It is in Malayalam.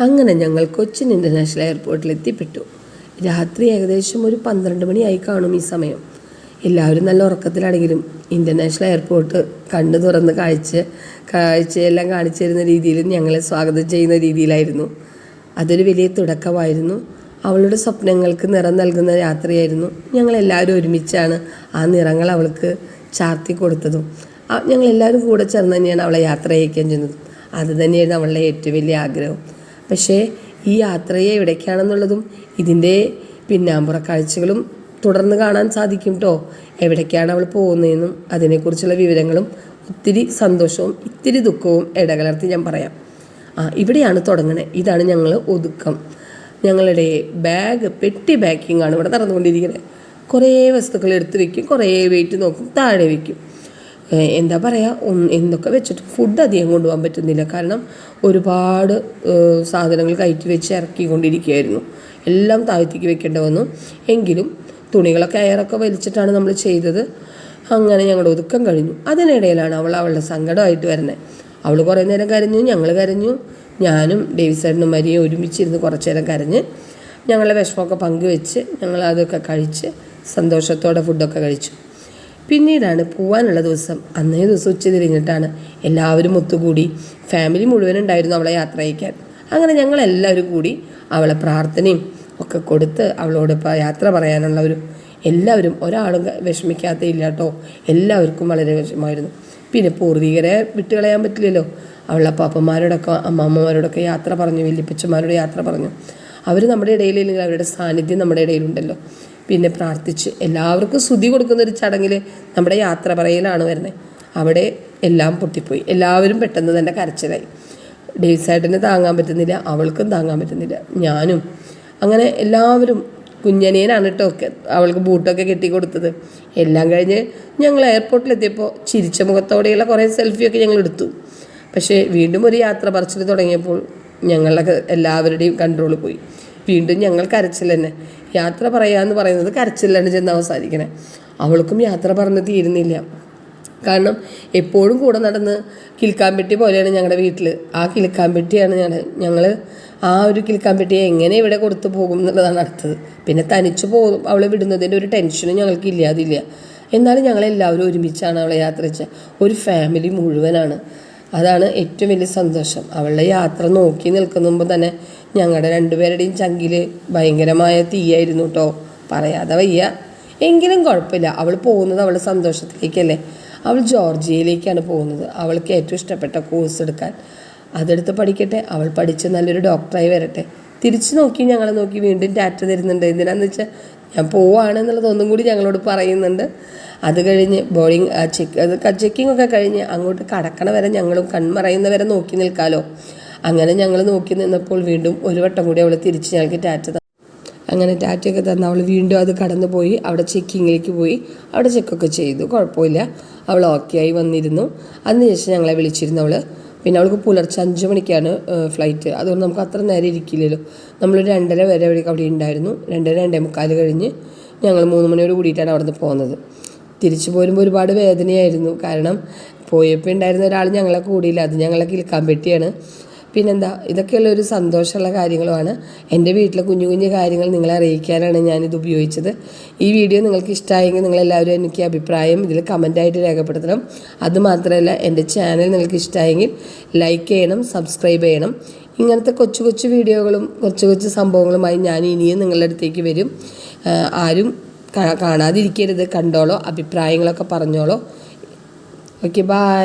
അങ്ങനെ ഞങ്ങൾ കൊച്ചിൻ ഇന്റർനാഷണൽ എയർപോർട്ടിൽ എത്തിപ്പെട്ടു. രാത്രി ഏകദേശം ഒരു പന്ത്രണ്ട് മണിയായി കാണും ഈ സമയം. എല്ലാവരും നല്ല ഉറക്കത്തിലാണെങ്കിലും ഇന്റർനാഷണൽ എയർപോർട്ട് കണ്ണു തുറന്ന് കാഴ്ച കാഴ്ചയെല്ലാം കാണിച്ചു തരുന്ന രീതിയിൽ ഞങ്ങളെ സ്വാഗതം ചെയ്യുന്ന രീതിയിലായിരുന്നു. അതൊരു വലിയ തുടക്കമായിരുന്നു. അവളുടെ സ്വപ്നങ്ങൾക്ക് നിറം നൽകുന്ന രാത്രിയായിരുന്നു. ഞങ്ങളെല്ലാവരും ഒരുമിച്ചാണ് ആ നിറങ്ങൾ അവൾക്ക് ചാർത്തി കൊടുത്തതും. ഞങ്ങളെല്ലാവരും കൂടെ ചേർന്ന് തന്നെയാണ് അവളെ യാത്ര അയക്കാൻ ചെന്നത്. അത് തന്നെയായിരുന്നു അവളുടെ ഏറ്റവും വലിയ ആഗ്രഹം. പക്ഷേ ഈ യാത്രയെ എവിടേക്കാണെന്നുള്ളതും ഇതിന്റെ പിന്നാമ്പുറ കാഴ്ചകളും തുടർന്ന് കാണാൻ സാധിക്കും കേട്ടോ എവിടേക്കാണ് അവൾ പോകുന്നതെന്നും അതിനെക്കുറിച്ചുള്ള വിവരങ്ങളും ഒത്തിരി സന്തോഷവും ഇത്തിരി ദുഃഖവും ഇടകലർത്തി ഞാൻ പറയാം. ആ ഇവിടെയാണ് തുടങ്ങണേ. ഇതാണ് ഞങ്ങൾ ഒതുക്കം. ഞങ്ങളുടെ ബാഗ് പെട്ടി ബാക്കിംഗ് ആണ് ഇവിടെ നടന്നുകൊണ്ടിരിക്കുന്നത് കുറേ വസ്തുക്കൾ എടുത്ത് വെക്കും കുറേ വെയിറ്റ് നോക്കും താഴെ വെക്കും. എന്താ പറയുക എന്തൊക്കെ വെച്ചിട്ട് ഫുഡ് അധികം കൊണ്ടുപോകാൻ പറ്റുന്നില്ല. കാരണം ഒരുപാട് സാധനങ്ങൾ കയറ്റി വെച്ച് ഇറക്കിക്കൊണ്ടിരിക്കുകയായിരുന്നു. എല്ലാം താഴ്ത്തിക്ക് വെക്കേണ്ടി വന്നു. എങ്കിലും തുണികളൊക്കെ അയറൊക്കെ വലിച്ചിട്ടാണ് നമ്മൾ ചെയ്തത്. അങ്ങനെ ഞങ്ങളുടെ ഒതുക്കം കഴിഞ്ഞു. അതിനിടയിലാണ് അവൾ അവളുടെ സങ്കടമായിട്ട് വരുന്നത് അവൾ കുറേ നേരം കരഞ്ഞു ഞങ്ങൾ കരഞ്ഞു. ഞാനും ഡേവിസേട്ടനും മരിയും ഒരുമിച്ചിരുന്ന് കുറച്ച് നേരം കരഞ്ഞ് ഞങ്ങളുടെ വിഷമമൊക്കെ പങ്കുവെച്ച് ഞങ്ങൾ അതൊക്കെ കഴിച്ച് സന്തോഷത്തോടെ ഫുഡൊക്കെ കഴിച്ചു. പിന്നീടാണ് പോവാനുള്ള ദിവസം. അന്നേ ദിവസം ഉച്ച തിരിഞ്ഞിട്ടാണ് എല്ലാവരും ഒത്തുകൂടി. ഫാമിലി മുഴുവൻ ഉണ്ടായിരുന്നു അവളെ യാത്ര അയക്കാൻ അങ്ങനെ ഞങ്ങളെല്ലാവരും കൂടി അവളെ പ്രാർത്ഥനയും ഒക്കെ കൊടുത്ത് അവളോട് യാത്ര പറയാനുള്ള ഒരു എല്ലാവരും ഒരാളും വിഷമിക്കാത്ത ഇല്ല കേട്ടോ എല്ലാവർക്കും വളരെ വിഷമമായിരുന്നു. പിന്നെ പൂർവികരെ വിട്ടുകളയാൻ പറ്റില്ലല്ലോ. അവളുടെ പാപ്പന്മാരോടൊക്കെ അമ്മമ്മമാരോടൊക്കെ യാത്ര പറഞ്ഞു വല്യപ്പച്ചന്മാരോട് യാത്ര പറഞ്ഞു. അവർ നമ്മുടെ ഇടയിലില്ലെങ്കിൽ അവരുടെ സാന്നിധ്യം നമ്മുടെ ഇടയിലുണ്ടല്ലോ. പിന്നെ പ്രാർത്ഥിച്ച് എല്ലാവർക്കും സ്തുതി കൊടുക്കുന്ന ഒരു ചടങ്ങിൽ നമ്മുടെ യാത്ര പറയലാണ് വരുന്നത് അവിടെ എല്ലാം പൊട്ടിപ്പോയി. എല്ലാവരും പെട്ടെന്ന് തന്നെ കരച്ചിലായി. ഡേവിസേട്ടന് താങ്ങാൻ പറ്റുന്നില്ല അവൾക്കും താങ്ങാൻ പറ്റുന്നില്ല ഞാനും. അങ്ങനെ എല്ലാവരും കുഞ്ഞനേനാണ് കേട്ടോ അവൾക്ക് ബൂട്ടൊക്കെ കെട്ടി കൊടുത്തത്. എല്ലാം കഴിഞ്ഞ് ഞങ്ങൾ എയർപോർട്ടിലെത്തിയപ്പോൾ ചിരിച്ച മുഖത്തോടെയുള്ള കുറേ സെൽഫിയൊക്കെ ഞങ്ങൾ എടുത്തു. പക്ഷേ വീണ്ടും ഒരു യാത്ര പറച്ചിൽ തുടങ്ങിയപ്പോൾ ഞങ്ങളുടെ എല്ലാവരുടെയും കൺട്രോൾ പോയി. വീണ്ടും ഞങ്ങൾ കരച്ചിൽ തന്നെ. യാത്ര പറയാന്ന് പറയുന്നത് കരച്ചിലാണ് ചെന്ന് അവസാനിക്കണേ. അവൾക്കും യാത്ര പറഞ്ഞ് തീരുന്നില്ല. കാരണം എപ്പോഴും കൂടെ നടന്ന് കിൽക്കാമ്പെട്ടി പോലെയാണ് ഞങ്ങളുടെ വീട്ടിൽ ആ കിൽക്കാമ്പെട്ടിയാണ് ഞങ്ങൾ ഞങ്ങൾ ആ ഒരു കിൽക്കാമ്പെട്ടിയെ എങ്ങനെ ഇവിടെ കൊടുത്തു പോകും എന്നുള്ളതാണ് അടുത്തത് പിന്നെ തനിച്ച് പോകും അവളെ വിടുന്നതിന്റെ ഒരു ടെൻഷനും ഞങ്ങൾക്ക് ഇല്ലാതില്ല. എന്നാലും ഞങ്ങളെല്ലാവരും ഒരുമിച്ചാണ് അവളെ യാത്ര ഒരു ഫാമിലി മുഴുവനാണ്. അതാണ് ഏറ്റവും വലിയ സന്തോഷം. അവളുടെ യാത്ര നോക്കി നിൽക്കുമ്പോൾ തന്നെ ഞങ്ങളുടെ രണ്ടുപേരുടെയും ചങ്കിൽ ഭയങ്കരമായ തീയായിരുന്നു കേട്ടോ പറയാതെ വയ്യ. എങ്കിലും കുഴപ്പമില്ല. അവൾ പോകുന്നത് അവളുടെ സന്തോഷത്തിലേക്കല്ലേ. അവൾ ജോർജിയയിലേക്കാണ് പോകുന്നത്. അവൾക്ക് ഏറ്റവും ഇഷ്ടപ്പെട്ട കോഴ്സ് എടുക്കാൻ. അതെടുത്ത് പഠിക്കട്ടെ. അവൾ പഠിച്ച് നല്ലൊരു ഡോക്ടറായി വരട്ടെ. തിരിച്ചു നോക്കി ഞങ്ങളെ നോക്കി വീണ്ടും ടാറ്റ തരുന്നുണ്ട്. എന്തിനാന്ന് വെച്ചാൽ ഞാൻ പോവാണെന്നുള്ളത് ഒന്നും കൂടി ഞങ്ങളോട് പറയുന്നുണ്ട്. അത് കഴിഞ്ഞ് ബോളിങ് ചെക്ക് അത് ചെക്കിംഗ് ഒക്കെ കഴിഞ്ഞ് അങ്ങോട്ട് കടക്കണ വരെ ഞങ്ങളും കൺമറയുന്ന വരെ നോക്കി നിൽക്കാലോ. അങ്ങനെ ഞങ്ങൾ നോക്കി നിന്നപ്പോൾ വീണ്ടും ഒരു വട്ടം കൂടി അവൾ തിരിച്ച് ഞങ്ങൾക്ക് ടാറ്റ. അങ്ങനെ ടാറ്റയൊക്കെ തന്ന് അവൾ വീണ്ടും അത് കടന്നു പോയി അവിടെ ചെക്കിങ്ങിലേക്ക് പോയി. അവിടെ ചെക്കൊക്കെ ചെയ്തു. കുഴപ്പമില്ല. അവൾ ഓക്കെ ആയി വന്നിരുന്നു. അതിനുശേഷം ഞങ്ങളെ വിളിച്ചിരുന്നു അവൾ പിന്നെ അവൾക്ക് പുലർച്ചെ അഞ്ച് മണിക്കാണ് ഫ്ലൈറ്റ് അതുകൊണ്ട് നമുക്ക് അത്ര നേരം ഇരിക്കില്ലല്ലോ. നമ്മൾ രണ്ടര വരെ അവിടെ അവിടെ ഉണ്ടായിരുന്നു. രണ്ടര രണ്ടേ മുക്കാൽ കഴിഞ്ഞ് ഞങ്ങൾ മൂന്ന് മണിയോട് കൂടിയിട്ടാണ് അവിടെ നിന്ന് പോകുന്നത് തിരിച്ചു പോരുമ്പോൾ ഒരുപാട് വേദനയായിരുന്നു. കാരണം പോയപ്പോൾ ഉണ്ടായിരുന്ന ഒരാൾ ഞങ്ങളെ കൂടിയില്ല. അത് ഞങ്ങളെ കിൽക്കാൻ പറ്റിയാണ് പിന്നെന്താ ഇതൊക്കെയുള്ള ഒരു സന്തോഷമുള്ള കാര്യങ്ങളുമാണ്. എന്റെ വീട്ടിലെ കുഞ്ഞു കുഞ്ഞു കാര്യങ്ങൾ നിങ്ങളെ അറിയിക്കാനാണ് ഞാനിത് ഉപയോഗിച്ചത്. ഈ വീഡിയോ നിങ്ങൾക്ക് ഇഷ്ടമായെങ്കിൽ നിങ്ങളെല്ലാവരും എനിക്ക് അഭിപ്രായം ഇതിൽ കമന്റായിട്ട് രേഖപ്പെടുത്തണം. അതുമാത്രമല്ല എന്റെ ചാനൽ നിങ്ങൾക്ക് ഇഷ്ടമായെങ്കിൽ ലൈക്ക് ചെയ്യണം സബ്സ്ക്രൈബ് ചെയ്യണം. ഇങ്ങനത്തെ കൊച്ചു കൊച്ചു വീഡിയോകളും കൊച്ചു കൊച്ചു സംഭവങ്ങളുമായി ഞാൻ ഇനിയും നിങ്ങളുടെ അടുത്തേക്ക് വരും. ആരും കാണാതിരിക്കരുത്. കണ്ടോളോ അഭിപ്രായങ്ങളൊക്കെ പറഞ്ഞോളോ. Okay bye